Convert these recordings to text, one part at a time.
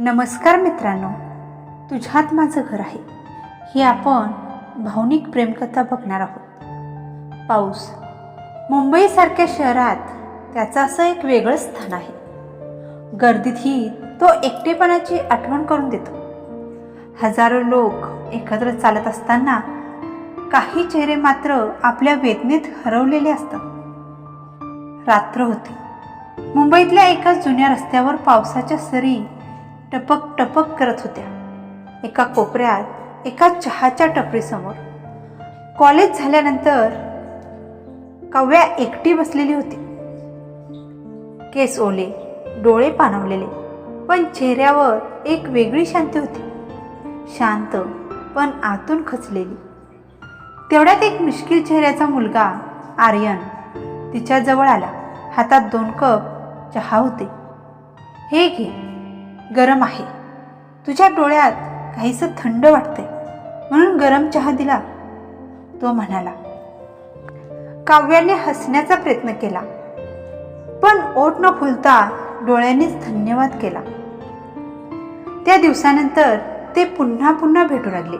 नमस्कार मित्रांनो तुझ्यात माझं घर आहे. ही आपण भावनिक प्रेमकथा बघणार आहोत. पाऊस. मुंबईसारख्या शहरात त्याचं असं एक वेगळं स्थान आहे. गर्दीतही तो एकटेपणाची आठवण करून देतो. हजारो लोक एकत्र चालत असताना काही चेहरे मात्र आपल्या वेदनेत हरवलेले असतात. रात्र होती. मुंबईतल्या एका जुन्या रस्त्यावर पावसाच्या सरी टपक टपक करत होत्या. एका कोपऱ्यात एका चहाच्या टपरीसमोर. कॉलेज झाल्यानंतर कव्या एकटी बसलेली होती. केस ओले डोळे पाणवलेले पण चेहऱ्यावर एक वेगळी शांती होती. शांत पण आतून खचलेली. तेवढ्यात एक मिश्किल चेहऱ्याचा मुलगा आर्यन तिच्याजवळ आला. हातात दोन कप चहा होते. हे घे. गरम आहे. तुझ्या डोळ्यात काहीसं थंड वाटतंय. म्हणून गरम चहा दिला. तो म्हणाला काव्याने हसण्याचा प्रयत्न केला. पण ओठ न फुलता डोळ्यांनीच धन्यवाद केला. त्या दिवसानंतर ते पुन्हा पुन्हा भेटू लागले.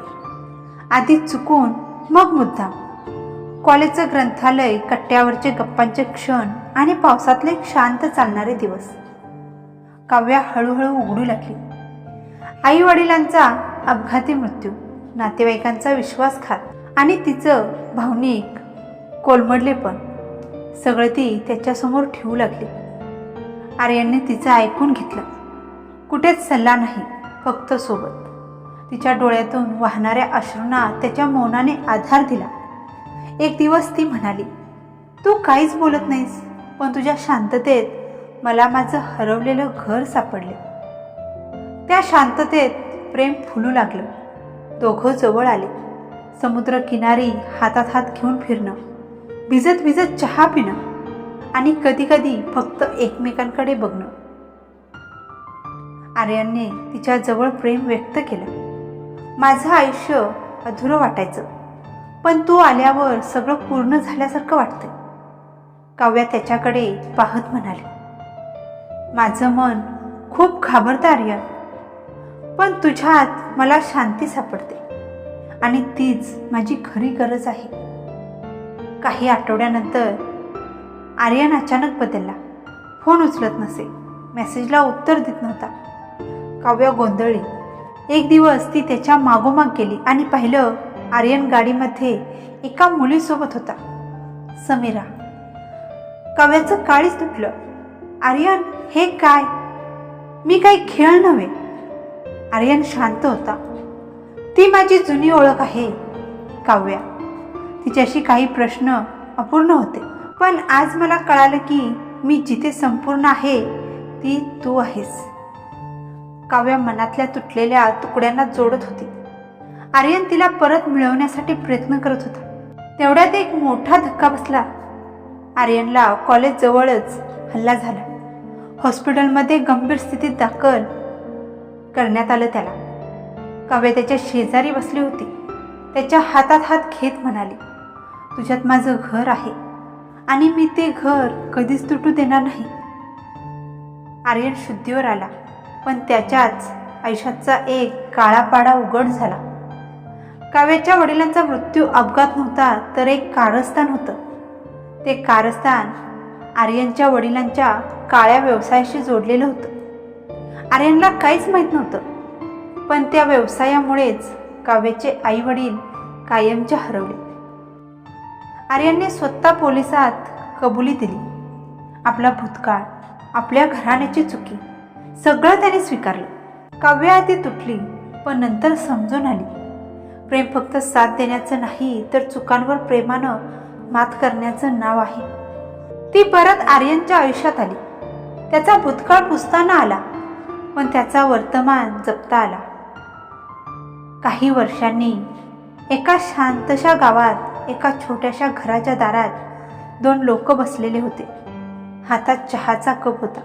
आधी चुकून मग मुद्दाम. कॉलेजचं ग्रंथालय कट्ट्यावरचे गप्पांचे क्षण आणि पावसातले शांत चालणारे दिवस. काव्या हळूहळू उघडू लागली. आई वडिलांचा अपघाती मृत्यू नातेवाईकांचा विश्वासघात आणि तिचं भावनिक कोलमडले पण सगळं ती त्याच्यासमोर ठेवू लागली. आर्यनने तिचं ऐकून घेतलं. कुठेच सल्ला नाही फक्त सोबत. तिच्या डोळ्यातून वाहणाऱ्या अश्रूंना त्याच्या मौनाने आधार दिला. एक दिवस ती म्हणाली तू काहीच बोलत नाहीस पण तुझ्या शांततेत मला माझं हरवलेलं घर सापडले. त्या शांततेत प्रेम फुलू लागलं. दोघं जवळ आले. समुद्र किनारी हातात हात घेऊन फिरणं. भिजत भिजत चहा पिणं. आणि कधीकधी फक्त एकमेकांकडे बघणं. आर्यनने तिच्याजवळ प्रेम व्यक्त केलं. माझं आयुष्य अधुरं वाटायचं. पण तू आल्यावर सगळं पूर्ण झाल्यासारखं वाटतं काव्या त्याच्याकडे पाहत म्हणाले. माझं मन खूप घाबरतं पण तुझ्यात मला शांती सापडते. आणि तीच माझी खरी गरज आहे. काही आठवड्यानंतर आर्यन अचानक बदलला. फोन उचलत नसे. मेसेजला उत्तर देत नव्हता. काव्य गोंधळली. एक दिवस ती त्याच्या मागोमाग गेली आणि पाहिलं आर्यन गाडीमध्ये एका मुलीसोबत होता. समीरा. काव्याचं काळीच तुटलं. आर्यन हे काय? मी काही खेळ नव्हे. आर्यन शांत होता. ती माझी जुनी ओळख आहे काव्या. तिच्याशी काही प्रश्न अपूर्ण होते. पण आज मला कळालं की मी जिथे संपूर्ण आहे ती तू आहेस. काव्या मनातल्या तुटलेल्या तुकड्यांना जोडत होती. आर्यन तिला परत मिळवण्यासाठी प्रयत्न करत होता. तेवढ्यात एक मोठा धक्का बसला. आर्यनला कॉलेजजवळच हल्ला झाला. हॉस्पिटलमध्ये गंभीर स्थितीत दाखल करण्यात आलं त्याला. काव्य त्याच्या शेजारी बसली होती. त्याच्या हातात हात घेत म्हणाली तुझ्यात माझं घर आहे आणि मी ते घर कधीच तुटू देणार नाही. आर्यन शुद्धीवर आला पण त्याच्याच आयुष्याचा एक काळा पाडा उघड झाला. काव्याच्या वडिलांचा मृत्यू अपघात नव्हता तर एक कारस्थान होतं. ते कारस्थान आर्यनच्या वडिलांच्या काळ्या व्यवसायाशी जोडलेलं होतं. आर्यनला काहीच माहीत नव्हतं पण त्या व्यवसायामुळेच काव्याचे आई वडील कायमचे हरवले. आर्यनने स्वतः पोलिसात कबुली दिली. आपला भूतकाळ आपल्या घराण्याची चुकी सगळं त्याने स्वीकारलं. काव्य आधी तुटली पण नंतर समजून आली. प्रेम फक्त साथ देण्याचं नाही तर चुकांवर प्रेमानं मात करण्याचं नाव आहे. ती परत आर्यनच्या आयुष्यात आली. त्याचा भूतकाळ पुसताना आला पण त्याचा वर्तमान जपता आला. काही वर्षांनी एका शांतशा गावात एका छोट्याशा घराच्या दारात दोन लोक बसलेले होते. हातात चहाचा कप होता.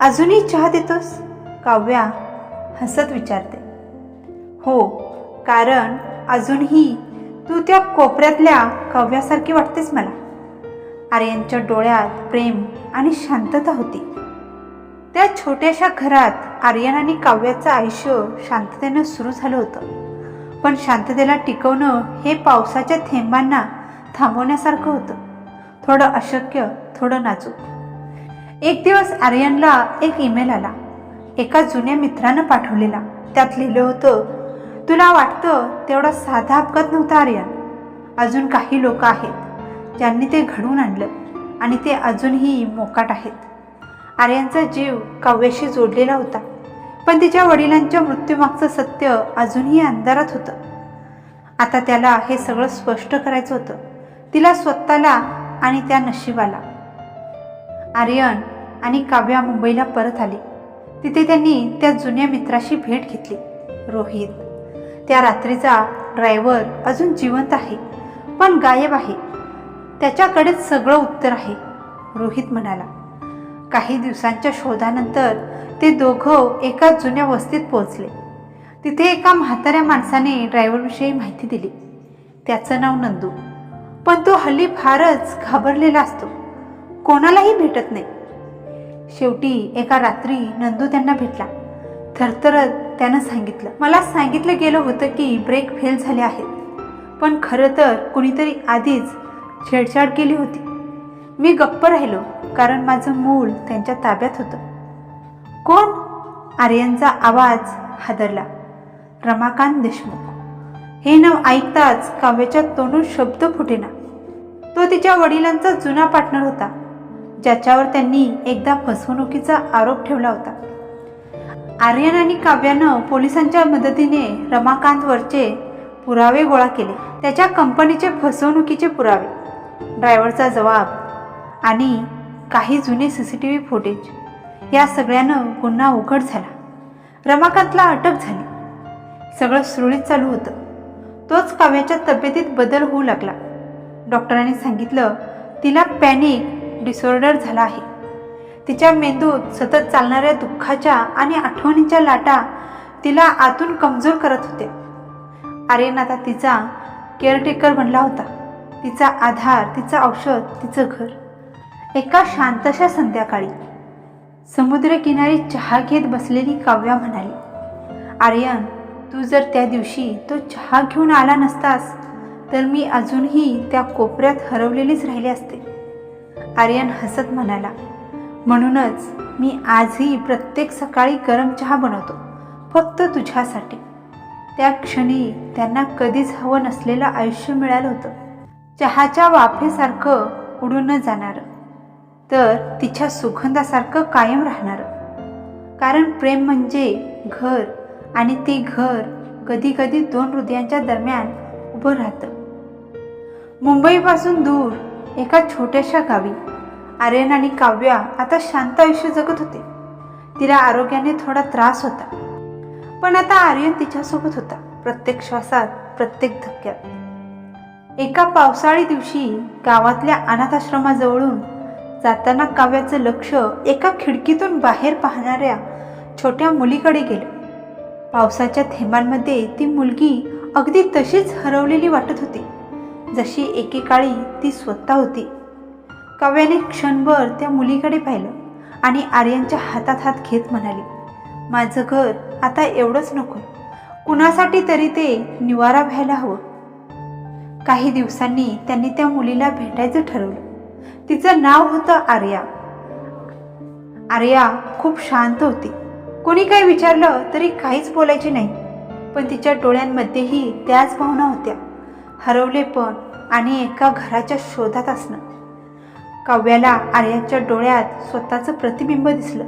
अजूनही चहा देतोस? काव्या हसत विचारते. हो कारण अजूनही तू त्या कोपऱ्यातल्या काव्यासारखी वाटतेस मला. आर्यनच्या डोळ्यात प्रेम आणि शांतता होती. त्या छोट्याशा घरात आर्यन आणि काव्याचं आयुष्य शांततेनं सुरू झालं होतं. पण शांततेला टिकवणं हे पावसाच्या थेंबांना थांबवण्यासारखं होतं. थोडं अशक्य थोडं नाजूक. एक दिवस आर्यनला एक ईमेल आला. एका जुन्या मित्रानं पाठवलेला. त्यात लिहिलं होतं तुला वाटतं तेवढा साधा अपघात नव्हता आर्यन? अजून काही लोक आहेत ज्यांनी ते घडवून आणलं आणि ते अजूनही मोकाट आहेत. आर्यनचा जीव काव्याशी जोडलेला होता पण तिच्या वडिलांच्या मृत्यूमागचं सत्य अजूनही अंधारात होतं. आता त्याला हे सगळं स्पष्ट करायचं होतं. तिला स्वतःला आणि त्या नशिबाला. आर्यन आणि काव्या मुंबईला परत आली. तिथे त्यांनी त्या जुन्या मित्राशी भेट घेतली रोहित. त्या रात्रीचा ड्रायव्हर अजून जिवंत आहे पण गायब आहे. त्याच्याकडेच सगळं उत्तर आहे रोहित म्हणाला. काही दिवसांच्या शोधानंतर ते दोघं एका जुन्या वस्तीत पोहोचले. तिथे एका म्हाताऱ्या माणसाने ड्रायव्हरविषयी माहिती दिली. त्याचं नाव नंदू. पण तो हल्ली फारच घाबरलेला असतो. कोणालाही भेटत नाही. शेवटी एका रात्री नंदू त्यांना भेटला. थरथरत त्यानं सांगितलं. मला सांगितलं गेलं होतं की ब्रेक फेल झाले आहेत. पण खरं तर कुणीतरी आधीच छेडछाड केली होती. मी गप्प राहिलो कारण माझं मूल त्यांच्या ताब्यात होतं. कोण? आर्यनचा आवाज हादरला. रमाकांत देशमुख. हे नाव ऐकताच काव्याच्या तोंडून शब्द फुटेना. तो तिच्या वडिलांचा जुना पार्टनर होता ज्याच्यावर त्यांनी एकदा फसवणुकीचा आरोप ठेवला होता. आर्यन आणि काव्यानं पोलिसांच्या मदतीने रमाकांतवरचे पुरावे गोळा केले. त्याच्या कंपनीचे फसवणुकीचे पुरावे ड्रायव्हरचा जबाब आणि काही जुने C C T V footage या सगळ्यानं गुन्हा उघड झाला. रमाकांतला अटक झाली. सगळं सुरळीत चालू होतं. तोच काव्याच्या तब्येतीत बदल होऊ लागला. डॉक्टरांनी सांगितलं तिला पॅनिक डिसऑर्डर झाला आहे. तिच्या मेंदूत सतत चालणाऱ्या दुःखाच्या आणि आठवणीच्या लाटा तिला आतून कमजोर करत होते. आर्यन आता तिचा केअरटेकर बनला होता. तिचा आधार तिचं औषध तिचं घर. एका शांतशा संध्याकाळी. समुद्रकिनारी चहा घेत बसलेली काव्या म्हणाली आर्यन तू जर त्या दिवशी तो चहा घेऊन आला नसतास तर मी अजूनही त्या कोपऱ्यात हरवलेलीच राहिली असते. आर्यन हसत म्हणाला म्हणूनच मी आजही प्रत्येक सकाळी गरम चहा बनवतो फक्त तुझ्यासाठी. त्या क्षणी त्यांना कधीच हवं नसलेलं आयुष्य मिळालं होतं. चहाच्या वाफेसारखं उडून न जाणारं तर तिच्या सुगंधासारखं कायम राहणारं. कारण प्रेम म्हणजे घर आणि ते घर कधी कधी दोन हृदयांच्या दरम्यान उभं राहतं. मुंबईपासून दूर एका छोट्याशा गावी आर्यन आणि काव्या आता शांत आयुष्य जगत होते. तिला आरोग्याने थोडा त्रास होता. पण आता आर्यन तिच्यासोबत होता प्रत्येक श्वासात प्रत्येक धक्क्यात. एका पावसाळी दिवशी गावातल्या अनाथाश्रमाजवळून जाताना काव्याचं लक्ष एका खिडकीतून बाहेर पाहणाऱ्या छोट्या मुलीकडे गेलं. पावसाच्या थेंबांमध्ये ती मुलगी अगदी तशीच हरवलेली वाटत होती जशी एकेकाळी ती स्वतः होती. काव्याने क्षणभर त्या मुलीकडे पाहिलं आणि आर्यांच्या हातात हात घेत म्हणाली माझं घर आता एवढंच नको. कुणासाठी तरी ते निवारा व्हायला हवं. काही दिवसांनी त्यांनी त्या मुलीला भेटायचं ठरवलं. तिचं नाव होतं आर्या. आर्या खूप शांत होती. कोणी काही विचारलं तरी काहीच बोलायची नाही. पण तिच्या डोळ्यांमध्येही त्याच भावना होत्या. हरवले पण आणि एका घराच्या शोधात असणं. काव्याला आर्याच्या डोळ्यात स्वतःचं प्रतिबिंब दिसलं.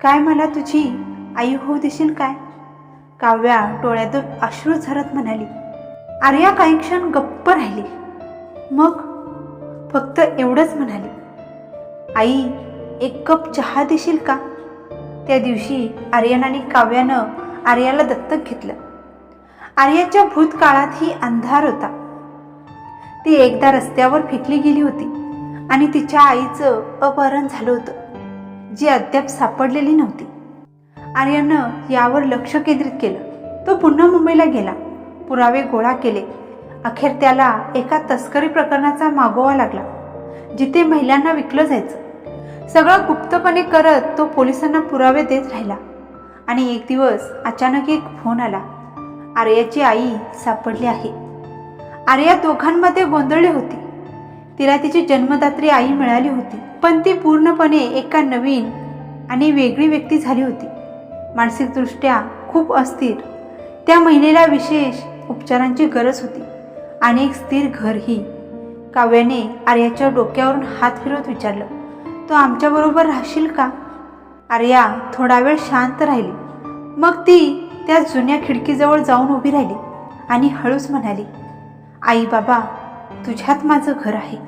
काय मला तुझी? आई होऊ देशील काय? काव्या डोळ्यातून अश्रू झरत म्हणाली. आर्या काही क्षण गप्प राहिली. मग फक्त एवढंच म्हणाली. आई एक कप चहा देशील का? त्या दिवशी आर्यन आणि काव्यानं आर्याला दत्तक घेतलं. आर्याच्या भूतकाळात ही अंधार होता. ती एकदा रस्त्यावर फेकली गेली होती. आणि तिच्या आईचं अपहरण झालं होतं जी अद्याप सापडलेली नव्हती. आर्यानं यावर लक्ष केंद्रित केलं. तो पुन्हा मुंबईला गेला. पुरावे गोळा केले. अखेर त्याला एका तस्करी प्रकरणाचा मागोवा लागला जिथे महिलांना विकलं जायचं. सगळं गुप्तपणे करत तो पोलिसांना पुरावे देत राहिला आणि एक दिवस अचानक एक फोन आला. आर्याची आई सापडली आहे. आर्या दोघांमध्ये गोंधळली होती. तिला तिची जन्मदात्री आई मिळाली होती. पण ती पूर्णपणे एका नवीन आणि वेगळी व्यक्ती झाली होती. मानसिकदृष्ट्या खूप अस्थिर. त्या महिलेला विशेष उपचारांची गरज होती. आणि एक स्थिर घरही. काव्याने आर्याच्या डोक्यावरून हात फिरवत विचारलं तो आमच्याबरोबर राहशील का? आर्या थोडा वेळ शांत राहिली. मग ती त्या जुन्या खिडकीजवळ जाऊन उभी राहिली आणि हळूच म्हणाली आई बाबा तुझ्यात माझं घर आहे.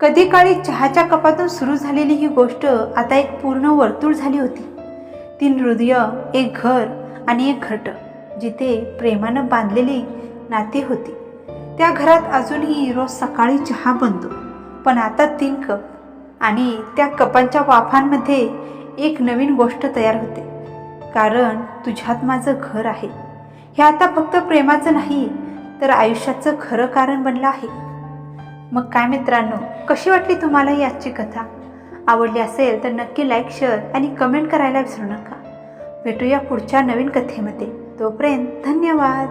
कधी काळी चहाच्या कपातून सुरू झालेली ही गोष्ट आता एक पूर्ण वर्तुळ झाली होती. तीन हृदय एक घर आणि एक घट जिथे प्रेमानं बांधलेली नाते होती. त्या घरात अजूनही रोज सकाळी चहा बनतो. पण आता तीन कप आणि त्या कपांच्या वाफांमध्ये एक नवीन गोष्ट तयार होते. कारण तुझ्यात माझं घर आहे. हे आता फक्त प्रेमाचं नाही तर आयुष्याचं खरं कारण बनलं आहे. मग काय मित्रांनो कशी वाटली तुम्हाला ही आजची कथा? आवडली असेल तर नक्की लाईक शेअर आणि कमेंट करायला विसरू नका. भेटूया पुढच्या नवीन कथेमध्ये. तोपर्यंत धन्यवाद!